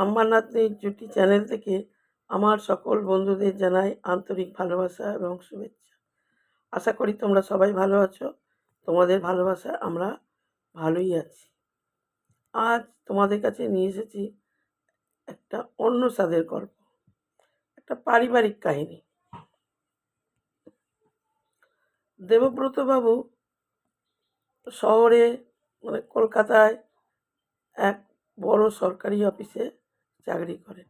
আম্মানাথের জুটি চ্যানেল থেকে আমার সকল বন্ধুদের জানাই আন্তরিক ভালোবাসা এবং শুভেচ্ছা। আশা করি তোমরা সবাই ভালো আছো। তোমাদের ভালোবাসা আমরা ভালোই আছি। আজ তোমাদের কাছে নিয়ে এসেছি একটা অন্য স্বাদের গল্প, একটা পারিবারিক কাহিনী। দেবব্রতবাবু শহরে মানে কলকাতায় এক বড় সরকারি অফিসে চাকরি করেন।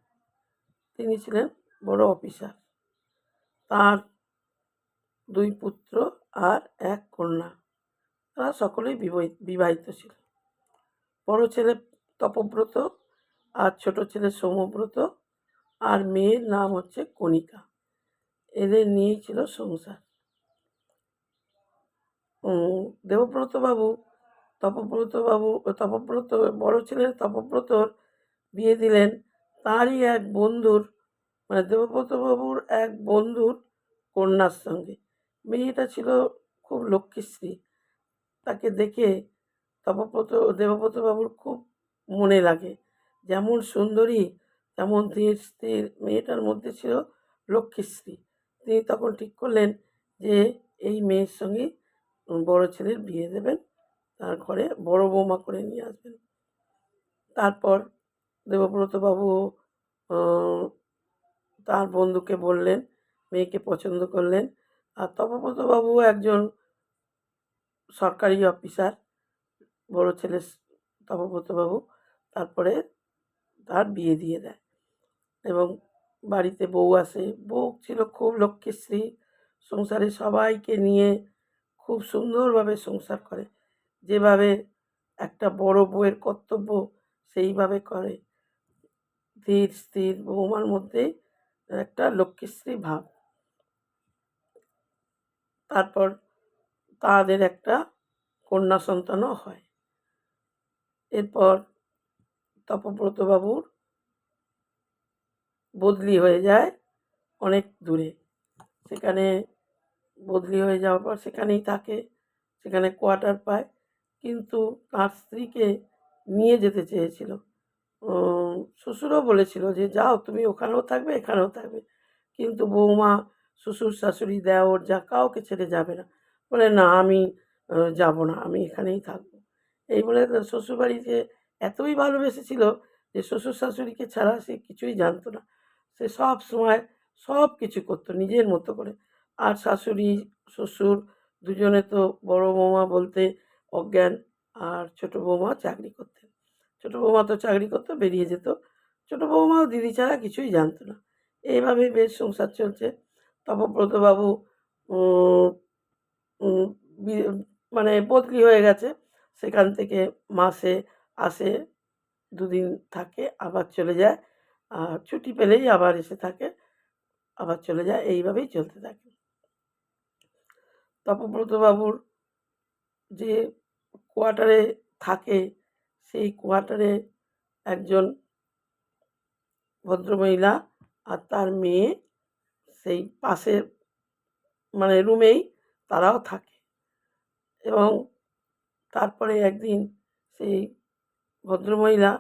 তিনি ছিলেন বড় অফিসার। তার দুই পুত্র আর এক কন্যা। তারা সকলেই বিবাহি- বিবাহিত ছিল। বড় ছেলে তপব্রত আর ছোট ছেলে সৌম্যব্রত আর মেয়ের নাম হচ্ছে কণিকা। এদের নিয়েই ছিল সংসার। দেবব্রতবাবু, তপব্রতবাবু, তপব্রত, বড় ছেলের তপব্রতর বিয়ে দিলেন তারই এক বন্ধুর মানে দেবব্রতবাবুর এক বন্ধুর কন্যার সঙ্গে। মেয়েটা ছিল খুব লক্ষ্মীশ্রী তাকে দেখে তপব্রত, দেবব্রতবাবুর খুব মনে লাগে। যেমন সুন্দরী, তেমন ধীর স্থির মেয়েটার মধ্যে ছিল লক্ষ্মীশ্রী তিনি তখন ঠিক করলেন যে, এই মেয়ের সঙ্গে বড় ছেলের বিয়ে দেবেন, তার ঘরে বড় বৌমা করে নিয়ে আসবেন। তারপর দেবব্রতবাবু তার বন্ধুকে বললেন, মেয়েকে পছন্দ করলেন। আর তপব্রতবাবু একজন সরকারি অফিসার, বড় ছেলে তপব্রতবাবু তারপরে তার বিয়ে দিয়ে দেয়। এবং বাড়িতে বউ আসে। বউ ছিল খুব লক্ষ্মীশ্রী। সংসারে সবাইকে নিয়ে খুব সুন্দরভাবে সংসার করে। যেভাবে একটা বড় বউয়ের কর্তব্য, সেইভাবে করে। ধীর স্থির বৌমার মধ্যে একটা লক্ষ্মীশ্রী ভাব। তারপর তাদের একটা কন্যা সন্তানও হয়। এরপর তপব্রতবাবুর বদলি হয়ে যায় অনেক দূরে। সেখানে বদলি হয়ে যাওয়ার পর সেখানেই থাকে, সেখানে কোয়ার্টার পায়। কিন্তু তার স্ত্রীকে নিয়ে যেতে চেয়েছিল। শ্বশুরও বলেছিল যে, যাও, তুমি ওখানেও থাকবে, এখানেও থাকবে। কিন্তু বৌমা, শ্বশুর শাশুড়ি দেওর যা, কাউকে ছেড়ে যাবে না। বলে, না, আমি যাব না, আমি এখানেই থাকব। এই বলে তার শ্বশুরবাড়িতে এতই ভালোবেসেছিল যে, শ্বশুর শাশুড়িকে ছাড়া সে কিছুই জানতো না। সে সব সময় সব কিছু করতো, নিজের মতো করে। আর শাশুড়ি, শ্বশুর দুজনে তো বড় বৌমা বলতে অজ্ঞান, আর ছোট বৌমা চাকরি করতেন ছোট বৌমা তো চাকরি করতো, বেরিয়ে যেত। ছোট বৌমাও দিদি ছাড়া কিছুই জানতো না। এইভাবেই বেশ সংসার চলছে। তপব্রতবাবু মানে বদলি হয়ে গেছে। সেখান থেকে মাসে আসে, দুদিন থাকে, আবার চলে যায়। আর ছুটি পেলেই আবার এসে থাকে, আবার চলে যায়। এইভাবেই চলতে থাকে। তপব্রতবাবুর যে কোয়ার্টারে থাকে সেই কোয়ার্টারে একজন ভদ্রমহিলা আর তার মেয়ে সেই পাশের মানে রুমেই তারাও থাকে। এবং তারপরে একদিন সেই ভদ্রমহিলা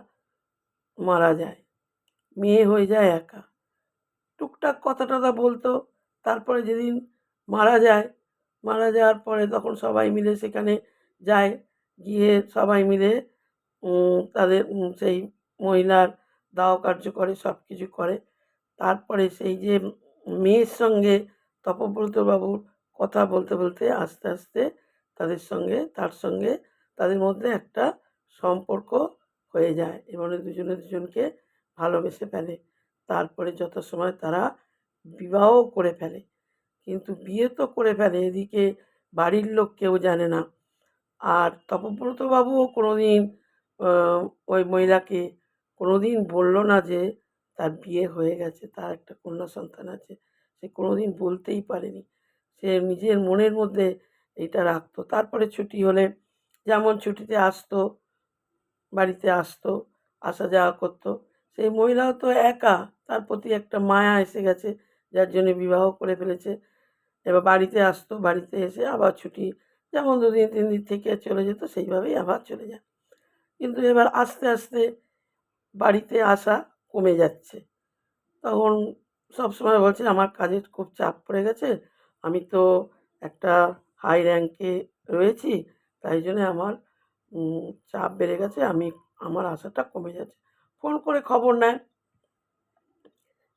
মারা যায়। মেয়ে হয়ে যায় একা। টুকটাক কথা টথা বলতো। তারপরে যেদিন মারা যায়, মারা যাওয়ার পরে তখন সবাই মিলে সেখানে যায়। গিয়ে সবাই মিলে তাদের সেই মহিলার দাহ কার্য করে সব কিছু করে। তারপরে সেই যে মেয়ের সঙ্গে তপব্রতবাবুর কথা বলতে বলতে আস্তে আস্তে তাদের সঙ্গে, তার সঙ্গে তাদের মধ্যে একটা সম্পর্ক হয়ে যায় এবং দুজনে দুজনকে ভালোবেসে ফেলে। তারপরে যত সময় তারা বিবাহ করে ফেলে, কিন্তু বিয়ে তো করে ফেলে, এদিকে বাড়ির লোক কেউ জানে না। আর তপব্রতবাবুও কোনো দিন ওই মহিলাকে কোনো দিন বলল না যে তার বিয়ে হয়ে গেছে, তার একটা কন্যা সন্তান আছে। সে কোনো দিন বলতেই পারেনি। সে নিজের মনের মধ্যে এটা রাখতো। তারপরে ছুটি হলে যেমন ছুটিতে আসতো, বাড়িতে আসতো, আসা যাওয়া করতো, সেই মহিলাও তো একা, তার প্রতি একটা মায়া এসে গেছে, যার জন্য বিবাহ করে ফেলেছে। এবার বাড়িতে আসতো, বাড়িতে এসে আবার ছুটি, যেমন দুদিন তিন দিন থেকে চলে যেত, সেইভাবেই আবার চলে যায়। কিন্তু এবার আস্তে আস্তে বাড়িতে আসা কমে যাচ্ছে। তখন সবসময় বলছে, আমার কাজের খুব চাপ পড়ে গেছে, আমি তো একটা হাই র্যাঙ্কে রয়েছি, তাই জন্যে আমার চাপ বেড়ে গেছে, আমি, আমার আশাটা কমে যাচ্ছে। ফোন করে খবর নেয়।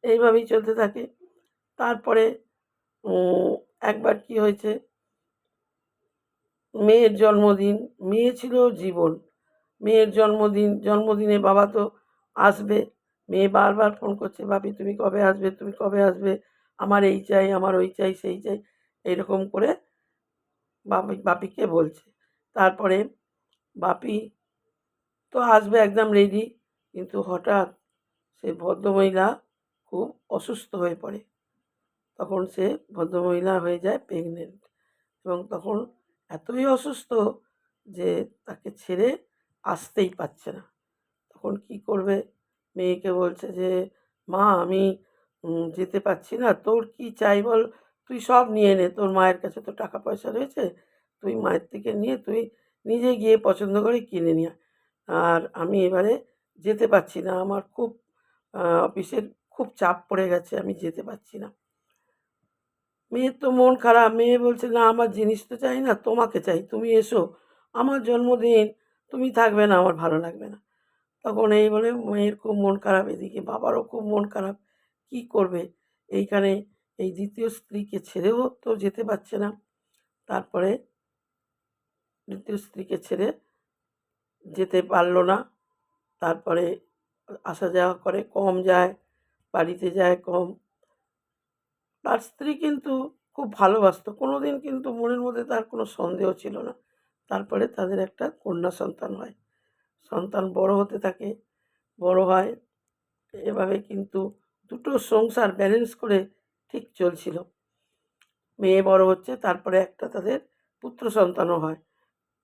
এইভাবেই চলতে থাকে। তারপরে একবার কি হয়েছে? মেয়ের জন্মদিন, মেয়ে ছিল জীবন। মেয়ের জন্মদিন, জন্মদিনে বাবা তো আসবে। মেয়ে বারবার ফোন করছে বাপি তুমি কবে আসবে? তুমি কবে আসবে? আমার এই চাই, আমার ওই চাই, সেই চাই। এইরকম করে বাপি বাপিকে বলছে। তারপরে বাপি তো আসবে একদম রেডি কিন্তু হঠাৎ সে ভদ্রমহিলা খুব অসুস্থ হয়ে পড়ে। তখন সে ভদ্রমহিলা হয়ে যায় প্রেগনেন্ট এবং তখন এতই অসুস্থ যে তাকে ছেড়ে আসতেই পারছে না। তখন কি করবে? মেয়েকে বলছে যে, মা, আমি যেতে পারছি না। তোর কি চাই বল? তুই সব নিয়ে নে। তোর মায়ের কাছে তো টাকা পয়সা রয়েছে। তুই মায়ের থেকে নিয়ে, তুই নিজে গিয়ে পছন্দ করে কিনে নিয়ে। আর আমি এবারে যেতে পারছি না। আমার খুব অফিসের খুব চাপ পড়ে গেছে। আমি যেতে পারছি না। মেয়ের তো মন খারাপ। মেয়ে বলছে, না, আমার জিনিস তো চাই না। তোমাকে চাই। তুমি এসো। আমার জন্মদিন তুমি থাকবে না, আমার ভালো লাগবে না। তখন এই বলে মেয়ের খুব মন খারাপ, এদিকে বাবারও খুব মন খারাপ। কি করবে? এইখানে এই দ্বিতীয় স্ত্রীকে ছেড়েও তো যেতে পারছে না। তারপরে দ্বিতীয় স্ত্রীকে ছেড়ে যেতে পারল না। তারপরে আসা যাওয়া করে, কম যায়, বাড়িতে যায় কম। তার স্ত্রী কিন্তু খুব ভালোবাসতো। কোনো দিন কিন্তু মনের মধ্যে তার কোনো সন্দেহ ছিল না। তারপরে তাদের একটা কন্যা সন্তান হয়। সন্তান বড় হতে থাকে, বড় হয়। এভাবে কিন্তু দুটো সংসার ব্যালেন্স করে ঠিক চলছিল। মেয়ে বড় হচ্ছে, তারপরে একটা তাদের পুত্র সন্তানও হয়।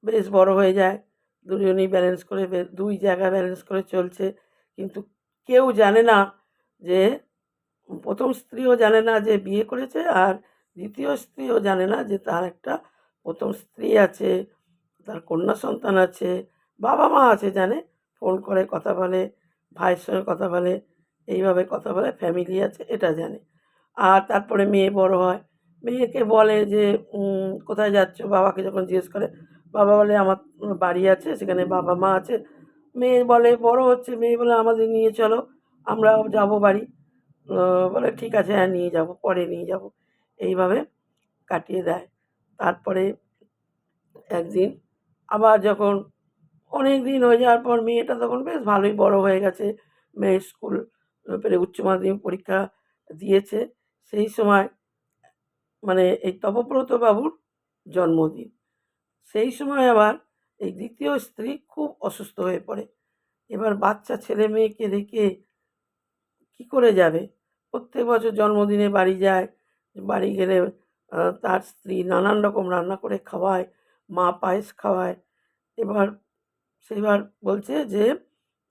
বেশ বড় হয়ে যায়, দুজনেই ব্যালেন্স করে দুই জায়গা ব্যালেন্স করে চলছে। কিন্তু কেউ জানে না যে, প্রথম স্ত্রীও জানে না যে বিয়ে করেছে, আর দ্বিতীয় স্ত্রীও জানে না যে তার একটা প্রথম স্ত্রী আছে। তার কন্যা সন্তান আছে, বাবা মা আছে জানে, ফোন করে কথা বলে, ভাইয়ের সঙ্গে কথা বলে, এইভাবে কথা বলে ফ্যামিলি আছে এটা জানে। আর তারপরে মেয়ে বড় হয়, মেয়েকে বলে যে কোথায় যাচ্ছ? বাবাকে যখন জিজ্ঞেস করে, বাবা বলে আমার বাড়ি আছে, সেখানে বাবা মা আছে। মেয়ে বলে, বড় হচ্ছে, মেয়ে বলে, আমাদের নিয়ে চলো আমরাও যাব বাড়ি। বলে, ঠিক আছে হ্যাঁ নিয়ে যাব, পরে নিয়ে যাব। এইভাবে কাটিয়ে দেয়। তারপরে একদিন আবার যখন অনেক দিন হয়ে যাওয়ার পর মেয়েটা তখন বেশ ভালোই বড় হয়ে গেছে। মেয়ে স্কুল পেরে উচ্চ মাধ্যমিক পরীক্ষা দিয়েছে। সেই সময় মানে এই তপব্রত বাবুর জন্মদিন। সেই সময় আবার এই দ্বিতীয় স্ত্রী খুব অসুস্থ হয়ে পড়ে। এবার বাচ্চা ছেলে মেয়েকে রেখে কী করে যাবে? প্রত্যেক বছর জন্মদিনে বাড়ি যায়, বাড়ি গেলে তার স্ত্রী নানান রকম রান্না করে খাওয়ায়। মা পায়েস খাওয়ায়। এবার সেবার বলছে যে,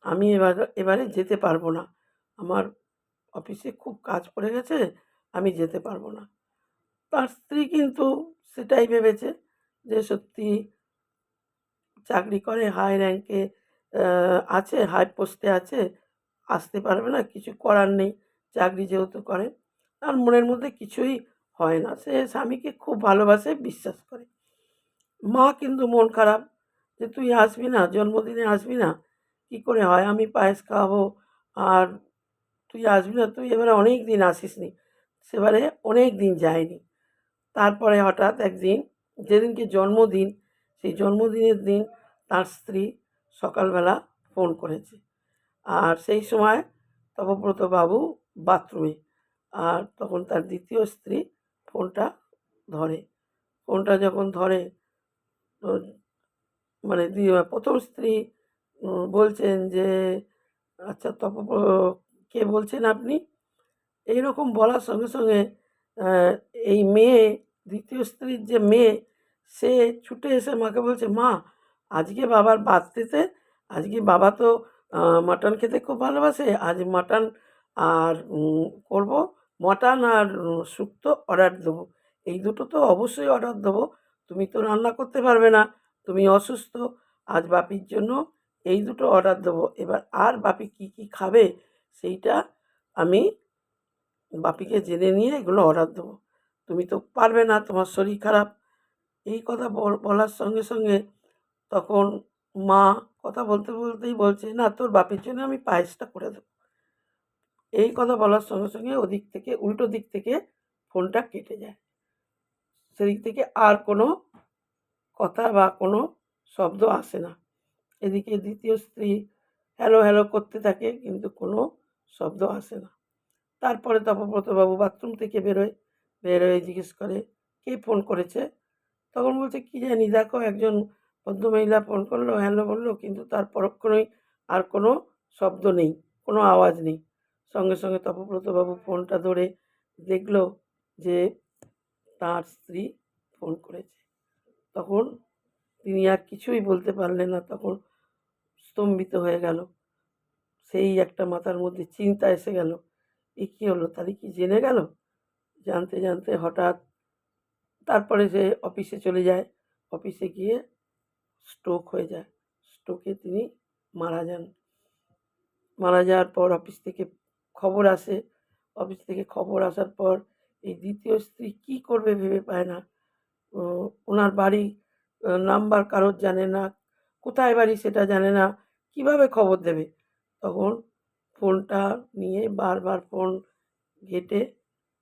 আমি এবার, এবারে যেতে পারব না। আমার অফিসে খুব কাজ পড়ে গেছে, আমি যেতে পারব না। তার স্ত্রী কিন্তু সেটাই ভেবেছে যে, সত্যি চাকরি করে, হাই র্যাঙ্কে আছে, হাই পোস্টে আছে, আসতে পারবে না, কিছু করার নেই, চাকরি যেহেতু করে। তার মনের মধ্যে কিছুই হয় না। সে স্বামীকে খুব ভালোবাসে, বিশ্বাস করে। মা কিন্তু মন খারাপ যে, তুই আসবি না? জন্মদিনে আসবি না? কী করে হয়? আমি পায়েস খাওয়াবো আর তুই আসবি না? তুই এবারে অনেক দিন আসিস নি সেবারে অনেক দিন যায়নি। তারপরে হঠাৎ একদিন, যেদিনকে জন্মদিন, সেই জন্মদিনের দিন তার স্ত্রী সকালবেলা ফোন করেছে। আর সেই সময় তপব্রত বাবু বাথরুমে, আর তখন তার দ্বিতীয় স্ত্রী ফোনটা ধরে। ফোনটা যখন ধরে মানে প্রথম স্ত্রী বলছেন যে আচ্ছা তপ কে বলছেন আপনি? এইরকম বলার সঙ্গে সঙ্গে এই মেয়ে, দ্বিতীয় স্ত্রীর যে মেয়ে, সে ছুটে এসে মাকে বলছে, মা, আজকে বাবার বার্থডেতে, আজকে বাবা তো মাটন খেতে খুব ভালোবাসে, আজ মাটন আর করব, মটন আর শুক্তো অর্ডার দেবো। এই দুটো তো অবশ্যই অর্ডার দেবো। তুমি তো রান্না করতে পারবে না। তুমি অসুস্থ। আজ বাপির জন্য এই দুটো অর্ডার দেবো। এবার আর বাপি কী কী খাবে সেইটা আমি বাপিকে জেনে নিয়ে এগুলো অর্ডার দেবো। তুমি তো পারবে না, তোমার শরীর খারাপ। এই কথা বলার সঙ্গে সঙ্গে তখন মা কথা বলতে বলতেই বলছে, না, তোর বাপির জন্য আমি পায়েসটা করে দেবো। এই কথা বলার সঙ্গে সঙ্গে ওদিক থেকে, উল্টো দিক থেকে ফোনটা কেটে যায়। সেদিক থেকে আর কোনো কথা বা কোনো শব্দ আসে না। এদিকে দ্বিতীয় স্ত্রী হ্যালো হ্যালো করতে থাকে, কিন্তু কোনো শব্দ আসে না। তারপরে তপব্রতবাবু বাথরুম থেকে বেরোয়। বেরোয় জিজ্ঞেস করে, কে ফোন করেছে? তখন বলছে, কী জানি, দেখো একজন ভদ্রমহিলা ফোন করল হ্যালো বলল, কিন্তু তার পরক্ষণেই আর কোনো শব্দ নেই, কোনো আওয়াজ নেই। সঙ্গে সঙ্গে তপব্রতবাবু ফোনটা ধরে দেখল যে তার স্ত্রী ফোন করেছে। তখন তিনি আর কিছুই বলতে পারলেন না, তখন স্তম্ভিত হয়ে গেল। সেই একটা মাথার মধ্যে চিন্তা এসে গেল, এ কী হলো, তাহলে কি জেনে গেল? জানতে জানতে হঠাৎ তারপরে সে অফিসে চলে যায়। অফিসে গিয়ে স্ট্রোক হয়ে যায়। স্ট্রোকে তিনি মারা যান। মারা যাওয়ার পর অফিস থেকে খবর আসে। অফিস থেকে খবর আসার পর এই দ্বিতীয় স্ত্রী কী করবে ভেবে পায় না। ওনার বাড়ি নাম্বার কারোর জানে না, কোথায় বাড়ি সেটা জানে না, কীভাবে খবর দেবে? তখন ফোনটা নিয়ে বারবার ফোন ঘেটে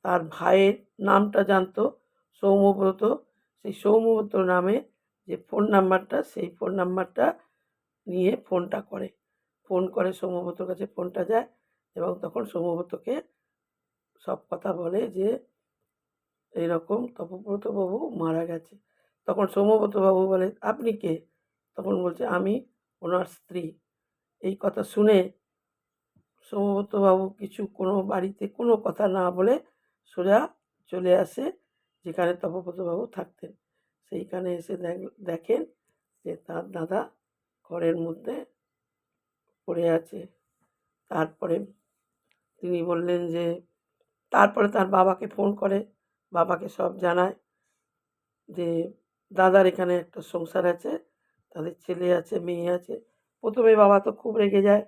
তার ভাইয়ের নামটা জানতো সৌম্যব্রত সেই সৌম্যব্রত নামে যে ফোন নাম্বারটা, সেই ফোন নাম্বারটা নিয়ে ফোনটা করে। ফোন করে সৌম্যব্রতর কাছে ফোনটা যায় এবং তখন সৌম্যব্রতকে সব কথা বলে যে, এইরকম তপব্রতবাবু মারা গেছে। তখন সৌম্যব্রতবাবু বলে, আপনি কে? তখন বলছে, আমি ওনার স্ত্রী। এই কথা শুনে সৌম্যব্রতবাবু কিছু কোনো বাড়িতে কোনো কথা না বলে সোজা চলে আসে, যেখানে তপব্রতবাবু থাকতেন। সেইখানে এসে দেখ- দেখেন যে তার দাদা ঘরের মধ্যে পড়ে আছে। তারপরে তিনি বললেন যে তারপরে তার বাবাকে ফোন করে, বাবাকে সব জানায় যে, দাদার এখানে একটা সংসার আছে, তাদের ছেলে আছে, মেয়ে আছে। প্রথমে বাবা তো খুব রেগে যায়,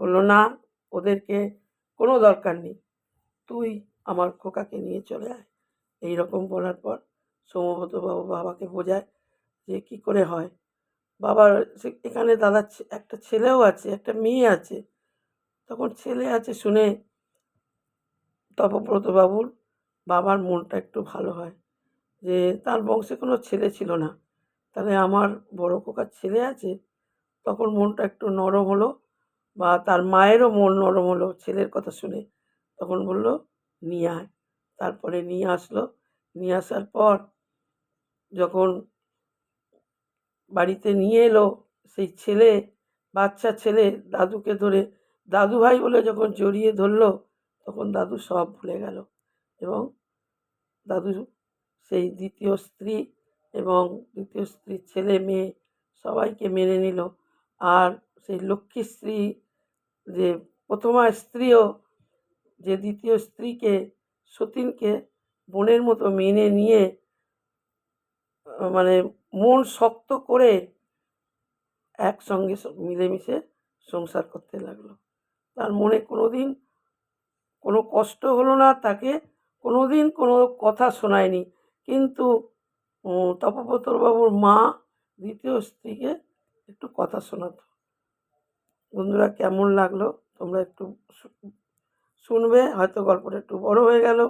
বলল, না, ওদেরকে কোনো দরকার নেই, তুই আমার খোকাকে নিয়ে চলে আয়। এই রকম বলার পর সৌম্যব্রতবাবু বাবাকে বোঝায় যে, কী করে হয়? বাবার এখানে দাদার একটা ছেলেও আছে, একটা মেয়ে আছে। তখন ছেলে আছে শুনে তপব্রতবাবুর বাবার মনটা একটু ভালো হয়। যে তার বংশে কোনো ছেলে ছিল না। তাহলে আমার বড় কোকার ছেলে আছে? তখন মনটা একটু নরম হলো বা তার মায়েরও মন নরম হলো ছেলের কথা শুনে। তখন বলল, নিয়ে আয়। তারপরে নিয়ে আসলো। নিয়ে আসার পর যখন বাড়িতে নিয়ে এলো সেই ছেলে, বাচ্চা ছেলে দাদুকে ধরে দাদু ভাই বলে যখন জড়িয়ে ধরলো তখন দাদু সব ভুলে গেল এবং দাদু সেই দ্বিতীয় স্ত্রী এবং দ্বিতীয় স্ত্রীর ছেলে মেয়ে সবাইকে মেনে নিল। আর সেই লক্ষ্মী স্ত্রী যে প্রথমা স্ত্রীও যে দ্বিতীয় স্ত্রীকে সতীনকে বোনের মতো মেনে নিয়ে মানে মন শক্ত করে একসঙ্গে মিলেমিশে সংসার করতে লাগল। তার মনে কোনো দিন কোনো কষ্ট হলো না তাকে কোনো দিন কোনো কথা শোনায়নি। কিন্তু তপপতরবাবুর মা দ্বিতীয় স্ত্রীকে একটু কথা শোনাতো। বন্ধুরা, কেমন লাগল? তোমরা একটু শুনবে, হয়তো গল্পটা একটু বড় হয়ে গেল।